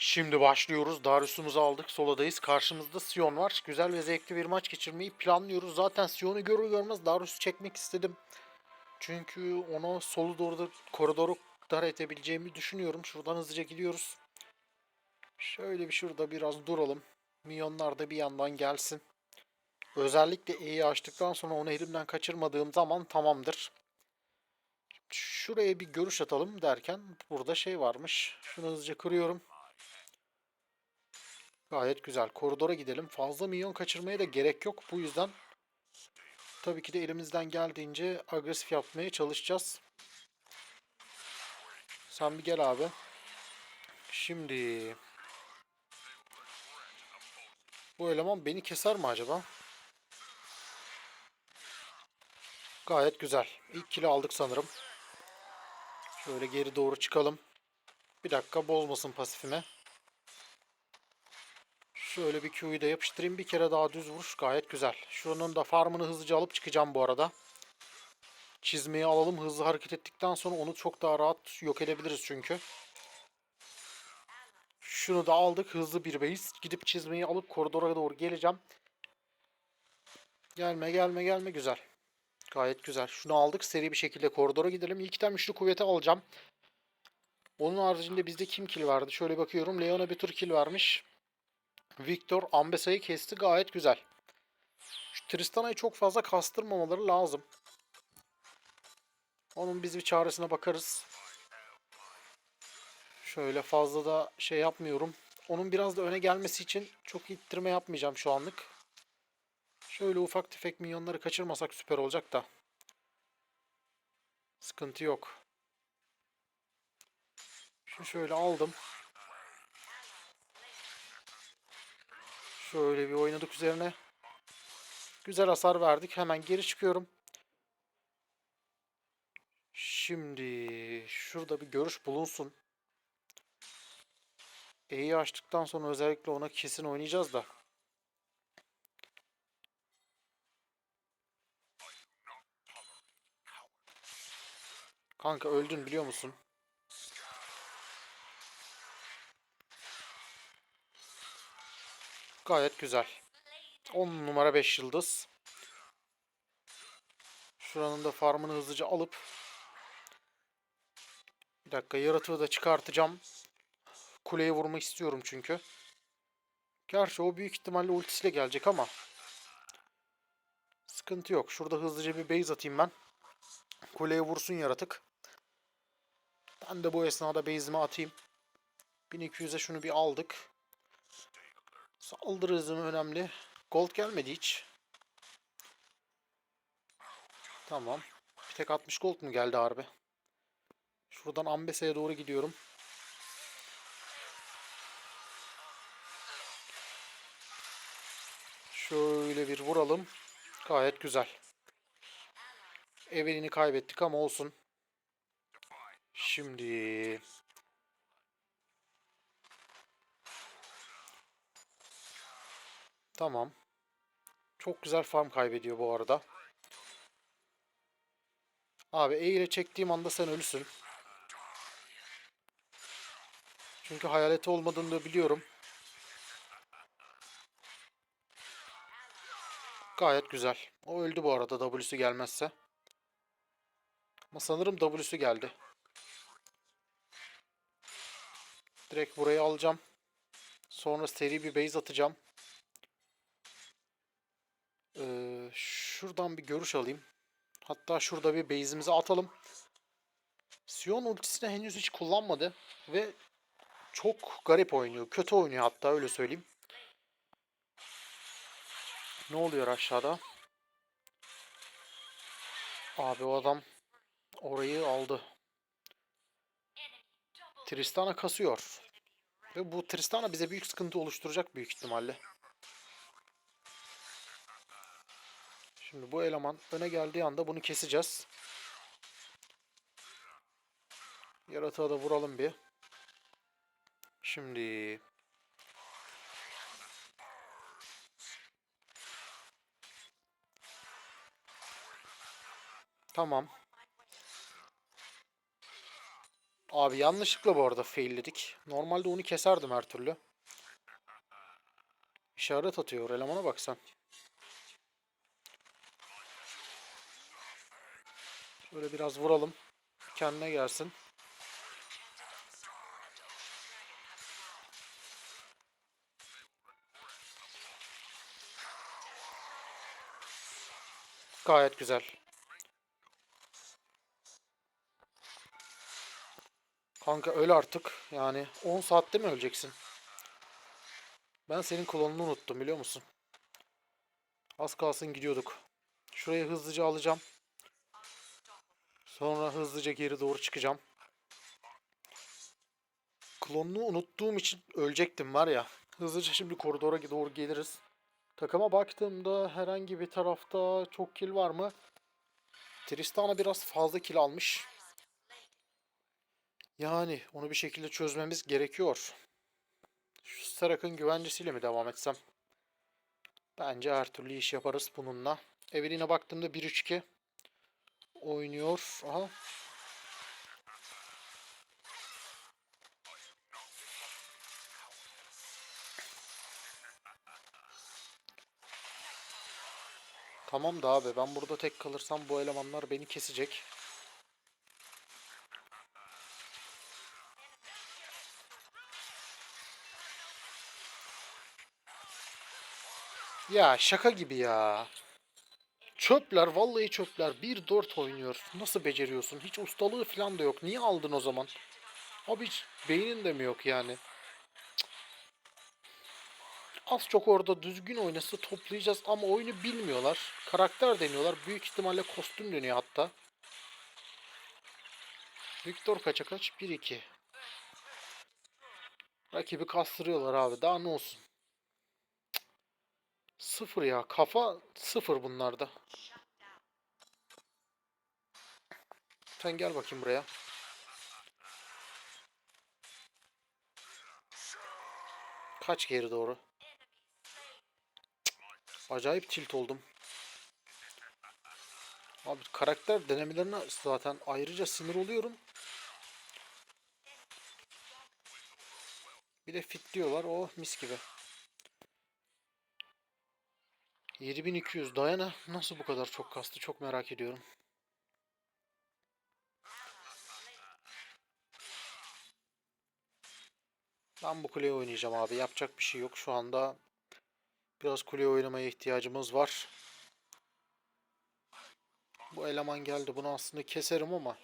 Şimdi başlıyoruz. Darius'umuzu aldık. Soladayız. Karşımızda Sion var. Güzel ve zevkli bir maç geçirmeyi planlıyoruz. Zaten Sion'u görür görmez Darius'u çekmek istedim. Çünkü ona solu doğru da koridoru dar edebileceğimi düşünüyorum. Şuradan hızlıca gidiyoruz. Şöyle bir şurada biraz duralım. Milyonlar da bir yandan gelsin. Özellikle E'yi açtıktan sonra onu elimden kaçırmadığım zaman tamamdır. Şuraya bir görüş atalım derken burada şey varmış. Şunu hızlıca kırıyorum. Gayet güzel. Koridora gidelim. Fazla milyon kaçırmaya da gerek yok. Bu yüzden tabii ki de elimizden geldiğince agresif yapmaya çalışacağız. Sen bir gel abi. Şimdi bu eleman beni keser mi acaba? Gayet güzel. İlk kilo aldık sanırım. Şöyle geri doğru çıkalım. Bir dakika bozmasın pasifimi. Şöyle bir Q'yu da yapıştırayım. Bir kere daha düz vuruş. Gayet güzel. Şunun da farmını hızlıca alıp çıkacağım bu arada. Çizmeyi alalım. Hızlı hareket ettikten sonra onu çok daha rahat yok edebiliriz çünkü. Şunu da aldık. Hızlı bir base. Gidip çizmeyi alıp koridora doğru geleceğim. Gelme gelme gelme. Güzel. Gayet güzel. Şunu aldık. Seri bir şekilde koridora gidelim. İlk item üçlü kuvveti alacağım. Onun haricinde bizde kim kill vardı? Şöyle bakıyorum. Leona bir tur kill vermiş. Victor Ambesa'yı kesti. Gayet güzel. Şu Tristana'yı çok fazla kastırmamaları lazım. Onun biz bir çaresine bakarız. Şöyle fazla da şey yapmıyorum. Onun biraz da öne gelmesi için çok ittirme yapmayacağım şu anlık. Şöyle ufak tefek minyonları kaçırmasak süper olacak da. Sıkıntı yok. Şunu şöyle aldım. Şöyle bir oynadık üzerine. Güzel hasar verdik. Hemen geri çıkıyorum. Şimdi şurada bir görüş bulunsun. E'yi açtıktan sonra özellikle ona kesin oynayacağız da. Kanka öldün biliyor musun? Gayet güzel. 10 numara 5 yıldız. Şuranın da farmını hızlıca alıp bir dakika yaratığı da çıkartacağım. Kuleye vurmak istiyorum çünkü. Gerçi o büyük ihtimalle ultisiyle gelecek ama sıkıntı yok. Şurada hızlıca bir base atayım ben. Kuleye vursun yaratık. Ben de bu esnada base'imi atayım. 1200'e şunu bir aldık. Saldırı hızım önemli. Gold gelmedi hiç. Tamam. Bir tek 60 gold mu geldi harbi? Şuradan Ambese'ye doğru gidiyorum. Şöyle bir vuralım. Gayet güzel. Evelyn'i kaybettik ama olsun. Şimdi Tamam. Çok güzel farm kaybediyor bu arada. Abi E ile çektiğim anda sen ölüsün. Çünkü hayaleti olmadığını biliyorum. Gayet güzel. O öldü bu arada W'su gelmezse. Ama sanırım W'su geldi. Direkt burayı alacağım. Sonra seri bir base atacağım. Ee, şuradan bir görüş alayım. Hatta şurada bir base'imizi atalım. Sion ultisini henüz hiç kullanmadı. Ve çok garip oynuyor. Kötü oynuyor hatta öyle söyleyeyim. Ne oluyor aşağıda? Abi o adam orayı aldı. Tristana kasıyor. Ve bu Tristana bize büyük sıkıntı oluşturacak büyük ihtimalle. Şimdi bu eleman öne geldiği anda bunu keseceğiz. Yaratığa da vuralım bir. Şimdi Tamam. Abi yanlışlıkla bu arada failledik. Normalde onu keserdim her türlü. İşaret atıyor. Elemana bak sen. Şöyle biraz vuralım. Kendine gelsin. Gayet güzel. Kanka öl artık. Yani 10 saatte mi öleceksin? Ben senin klonunu unuttum biliyor musun? Az kalsın gidiyorduk. Şurayı hızlıca alacağım. Sonra hızlıca geri doğru çıkacağım. Klonunu unuttuğum için ölecektim var ya. Hızlıca şimdi koridora doğru geliriz. Takıma baktığımda herhangi bir tarafta çok kill var mı? Tristana biraz fazla kill almış. Yani onu bir şekilde çözmemiz gerekiyor. Şu Sarak'ın güvencesiyle mi devam etsem? Bence her türlü iş yaparız bununla. Evelyn'e baktığımda 1-3-2 oynuyor. Aha. Tamam da abi ben burada tek kalırsam bu elemanlar beni kesecek. Ya şaka gibi ya. Çöpler vallahi çöpler. 1-4 oynuyor. Nasıl beceriyorsun? Hiç ustalığı falan da yok. Niye aldın o zaman? Abi hiç beynin de mi yok yani? Az çok orada düzgün oynasa toplayacağız ama oyunu bilmiyorlar. Karakter deniyorlar. Büyük ihtimalle kostüm dönüyor hatta. Victor kaça kaç? 1-2. Rakibi kastırıyorlar abi. Daha ne olsun? Sıfır ya. Kafa sıfır bunlarda. Sen gel bakayım buraya. Kaç geri doğru. Cık, Acayip tilt oldum. Abi karakter denemelerine zaten ayrıca sinir oluyorum. Bir de fit diyorlar. Oh mis gibi. 7200 Dayana nasıl bu kadar çok kastı çok merak ediyorum. Ben bu kuleye oynayacağım abi. Yapacak bir şey yok. Şu anda biraz kuleye oynamaya ihtiyacımız var. Bu eleman geldi. Bunu aslında keserim ama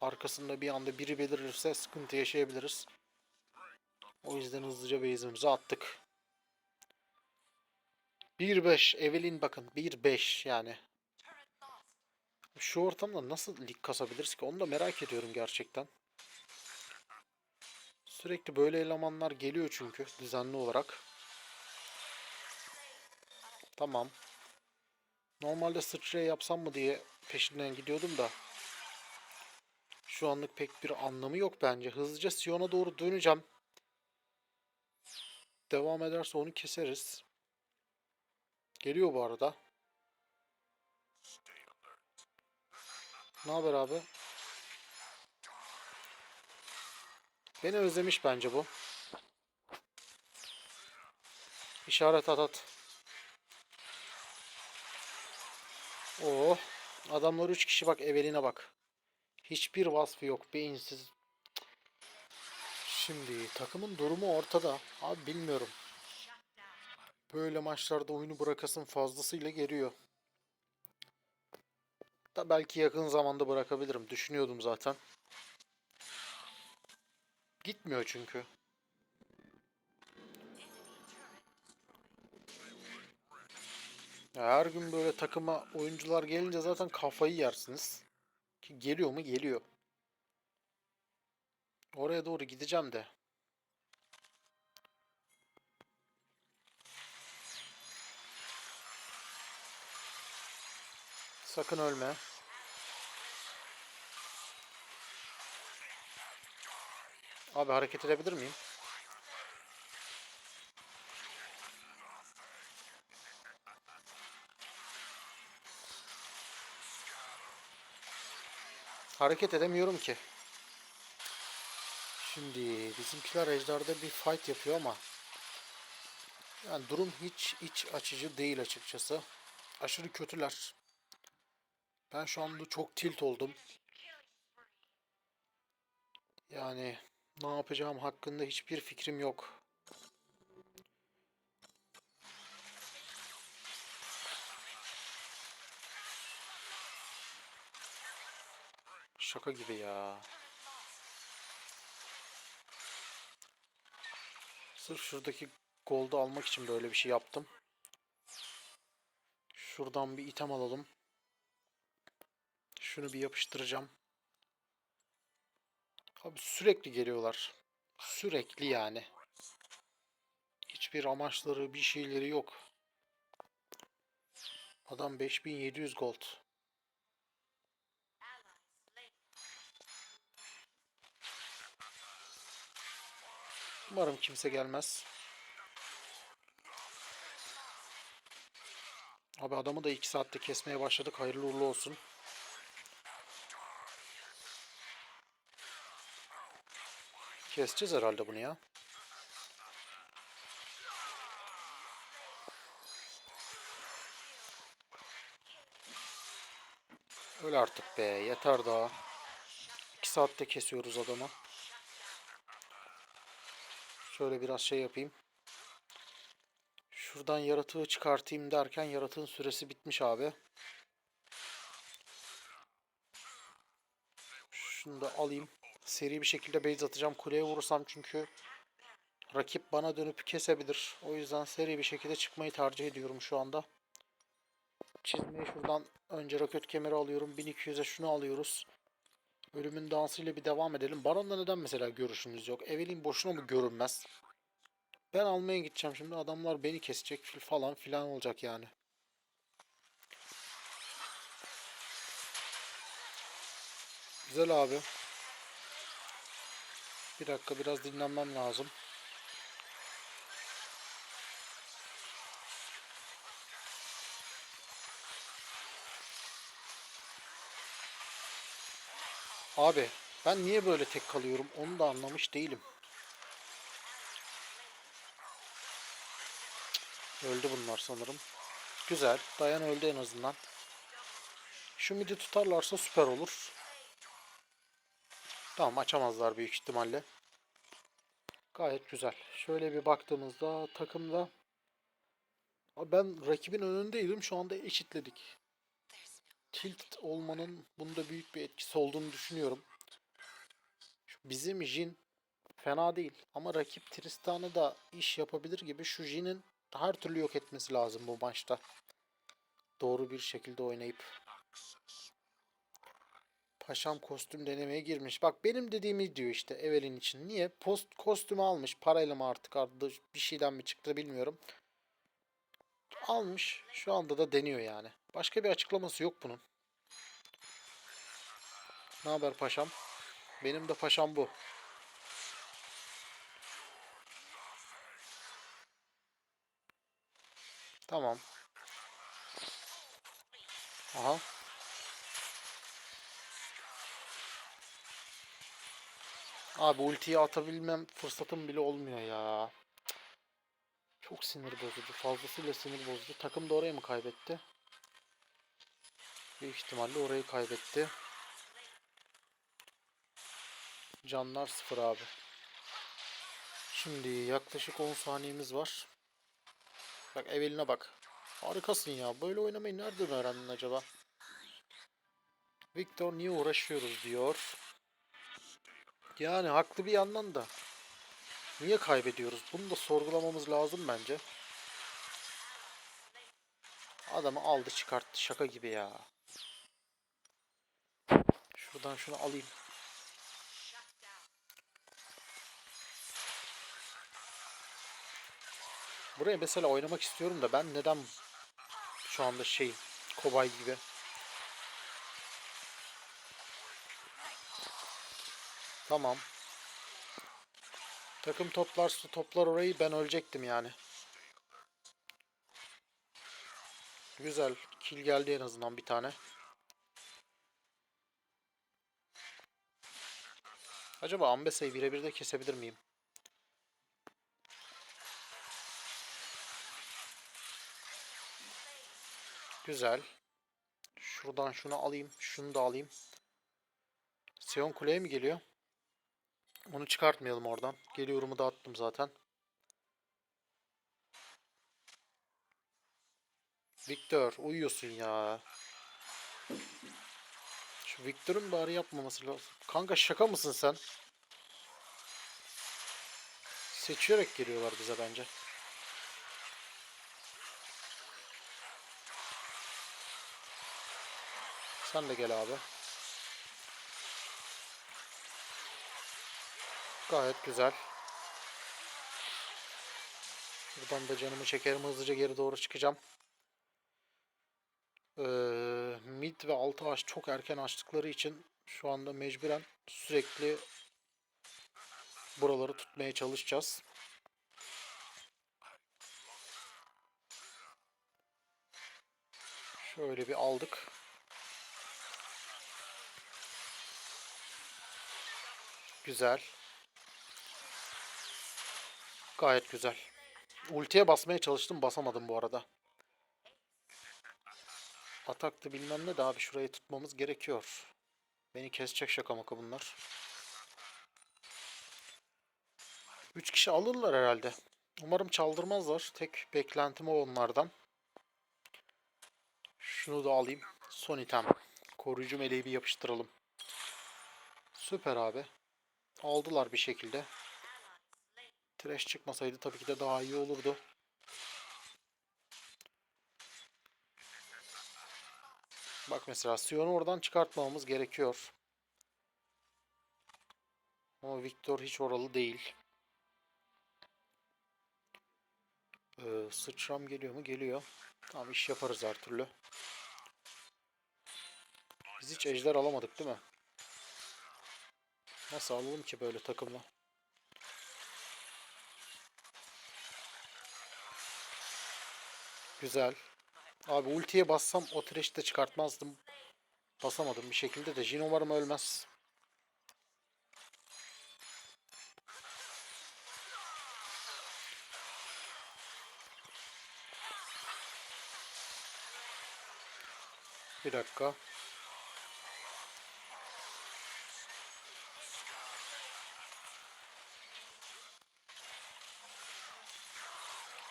arkasında bir anda biri belirirse sıkıntı yaşayabiliriz. O yüzden hızlıca base'imizi attık. 1-5 Evelyn bakın 1-5 yani. Şu ortamda nasıl lig kasabiliriz ki onu da merak ediyorum gerçekten. Sürekli böyle elemanlar geliyor çünkü düzenli olarak. Tamam. Normalde sıçraya yapsam mı diye peşinden gidiyordum da. Şu anlık pek bir anlamı yok bence. Hızlıca Sion'a doğru döneceğim. Devam ederse onu keseriz. Geliyor bu arada. Ne haber abi? Beni özlemiş bence bu. İşaret at at. Oh. Adamlar 3 kişi bak Eveline bak. Hiçbir vasfı yok. Beyinsiz. Şimdi takımın durumu ortada. Abi bilmiyorum. Böyle maçlarda oyunu bırakasın fazlasıyla geliyor. Da belki yakın zamanda bırakabilirim. Düşünüyordum zaten. Gitmiyor çünkü. Ya her gün böyle takıma oyuncular gelince zaten kafayı yersiniz. Ki geliyor mu? Geliyor. Oraya doğru gideceğim de. Sakın ölme. Abi hareket edebilir miyim? Hareket edemiyorum ki. Şimdi bizimkiler ejderde bir fight yapıyor ama yani durum hiç iç açıcı değil açıkçası. Aşırı kötüler. Ben şu anda çok tilt oldum. Yani ne yapacağım hakkında hiçbir fikrim yok. Şaka gibi ya. Sırf şuradaki gold'u almak için böyle bir şey yaptım. Şuradan bir item alalım. Şunu bir yapıştıracağım. Abi sürekli geliyorlar. Sürekli yani. Hiçbir amaçları, bir şeyleri yok. Adam 5700 gold. Umarım kimse gelmez. Abi adamı da 2 saatte kesmeye başladık. Hayırlı uğurlu olsun. Keseceğiz herhalde bunu ya. Öyle artık be. Yeter daha. 2 saatte kesiyoruz adamı. Şöyle biraz şey yapayım. Şuradan yaratığı çıkartayım derken yaratığın süresi bitmiş abi. Şunu da alayım. Seri bir şekilde base atacağım. Kuleye vurursam çünkü rakip bana dönüp kesebilir. O yüzden seri bir şekilde çıkmayı tercih ediyorum şu anda. Çizmeyi şuradan önce roket kemeri alıyorum. 1200'e şunu alıyoruz. Ölümün dansıyla bir devam edelim. Baron'da neden mesela görüşümüz yok? Evelyn boşuna mı görünmez? Ben almaya gideceğim şimdi. Adamlar beni kesecek falan filan olacak yani. Güzel abi. Bir dakika biraz dinlenmem lazım. Abi ben niye böyle tek kalıyorum onu da anlamış değilim. Öldü bunlar sanırım. Güzel. Dayan öldü en azından. Şu midi tutarlarsa süper olur. Tamam açamazlar büyük ihtimalle. Gayet güzel. Şöyle bir baktığımızda takımda ben rakibin önündeydim. Şu anda eşitledik. Tilt olmanın bunda büyük bir etkisi olduğunu düşünüyorum. Bizim Jin fena değil. Ama rakip Tristan'ı da iş yapabilir gibi şu Jin'in her türlü yok etmesi lazım bu maçta. Doğru bir şekilde oynayıp. Paşam kostüm denemeye girmiş. Bak benim dediğimi diyor işte Evelyn için. Niye? Post kostümü almış. Parayla mı artık ardı bir şeyden mi çıktı bilmiyorum. Almış. Şu anda da deniyor yani. Başka bir açıklaması yok bunun. Ne haber paşam? Benim de paşam bu. Tamam. Aha. Abi ultiyi atabilmem fırsatım bile olmuyor ya. Çok sinir bozucu. Fazlasıyla sinir bozucu. Takım da orayı mı kaybetti? Büyük ihtimalle orayı kaybetti. Canlar sıfır abi. Şimdi yaklaşık 10 saniyemiz var. Bak Evelyn'e bak. Harikasın ya. Böyle oynamayı nereden öğrendin acaba? Victor niye uğraşıyoruz diyor. Yani haklı bir yandan da. Niye kaybediyoruz? Bunu da sorgulamamız lazım bence. Adamı aldı çıkarttı şaka gibi ya. Şuradan şunu alayım. Buraya mesela oynamak istiyorum da ben neden şu anda şey kobay gibi. Tamam. Takım toplarsa toplar orayı ben ölecektim yani. Güzel. Kill geldi en azından bir tane. Acaba Ambesa'yı birebir de kesebilir miyim? Güzel. Şuradan şunu alayım. Şunu da alayım. Sion kuleye mi geliyor? Onu çıkartmayalım oradan. Geliyorumu da attım zaten. Victor uyuyorsun ya. Şu Victor'un bari yapmaması lazım. Kanka şaka mısın sen? Seçerek geliyorlar bize bence. Sen de gel abi. Gayet güzel. Buradan da canımı çekerim. Hızlıca geri doğru çıkacağım. Ee, mid ve altı ağaç çok erken açtıkları için şu anda mecburen sürekli buraları tutmaya çalışacağız. Şöyle bir aldık. Güzel. Gayet güzel. Ultiye basmaya çalıştım basamadım bu arada. Ataktı bilmem ne de abi şurayı tutmamız gerekiyor. Beni kesecek şaka maka bunlar. 3 kişi alırlar herhalde. Umarım çaldırmazlar. Tek beklentim o onlardan. Şunu da alayım. Son item. Koruyucu meleği bir yapıştıralım. Süper abi. Aldılar bir şekilde. Trash çıkmasaydı tabii ki de daha iyi olurdu. Bak mesela Sion'u oradan çıkartmamamız gerekiyor. Ama Victor hiç oralı değil. Ee, sıçram geliyor mu? Geliyor. Tamam iş yaparız her türlü. Biz hiç ejder alamadık değil mi? Nasıl alalım ki böyle takımla? Güzel. Abi ultiye bassam o trash'i de çıkartmazdım. Basamadım bir şekilde de. Jin umarım ölmez. Bir dakika.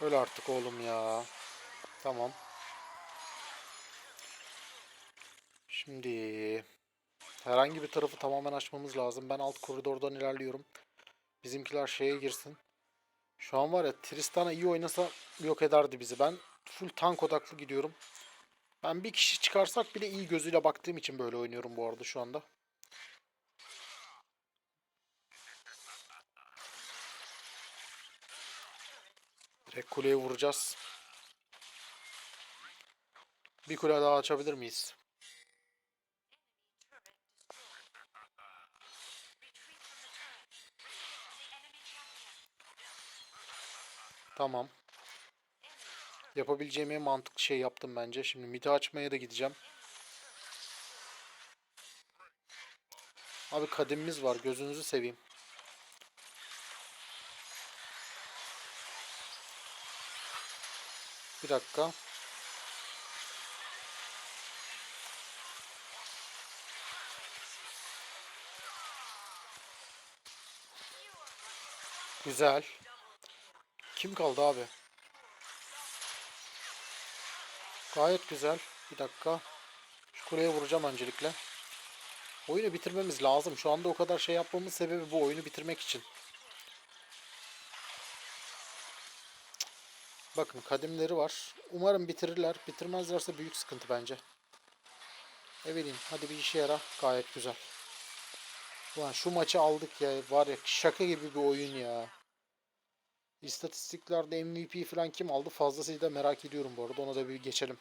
Öl artık oğlum ya. Tamam. Şimdi herhangi bir tarafı tamamen açmamız lazım. Ben alt koridordan ilerliyorum. Bizimkiler şeye girsin. Şu an var ya Tristana iyi oynasa yok ederdi bizi. Ben full tank odaklı gidiyorum. Ben bir kişi çıkarsak bile iyi gözüyle baktığım için böyle oynuyorum bu arada şu anda. Direkt kuleye vuracağız. Bir kule daha açabilir miyiz? Tamam. Yapabileceğim en mantıklı şey yaptım bence. Şimdi midi açmaya da gideceğim. Abi kademimiz var. Gözünüzü seveyim. Bir dakika. Güzel. Kim kaldı abi? Gayet güzel. Bir dakika. Şu kuleye vuracağım öncelikle. Oyunu bitirmemiz lazım. Şu anda o kadar şey yapmamın sebebi bu oyunu bitirmek için. Bakın kadimleri var. Umarım bitirirler. Bitirmezlerse büyük sıkıntı bence. Evelin hadi bir işe yara. Gayet güzel. Ulan şu maçı aldık ya. Var ya şaka gibi bir oyun ya. İstatistiklerde MVP falan kim aldı fazlasıyla merak ediyorum bu arada. Ona da bir geçelim.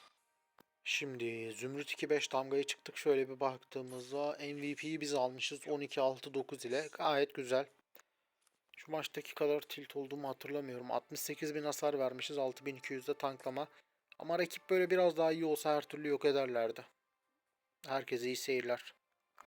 Şimdi Zümrüt 2-5 damgaya çıktık. Şöyle bir baktığımızda MVP'yi biz almışız 12-6-9 ile. Gayet güzel. Şu maçtaki kadar tilt olduğumu hatırlamıyorum. 68 bin hasar vermişiz 6200'de tanklama. Ama rakip böyle biraz daha iyi olsa her türlü yok ederlerdi. Herkese iyi seyirler.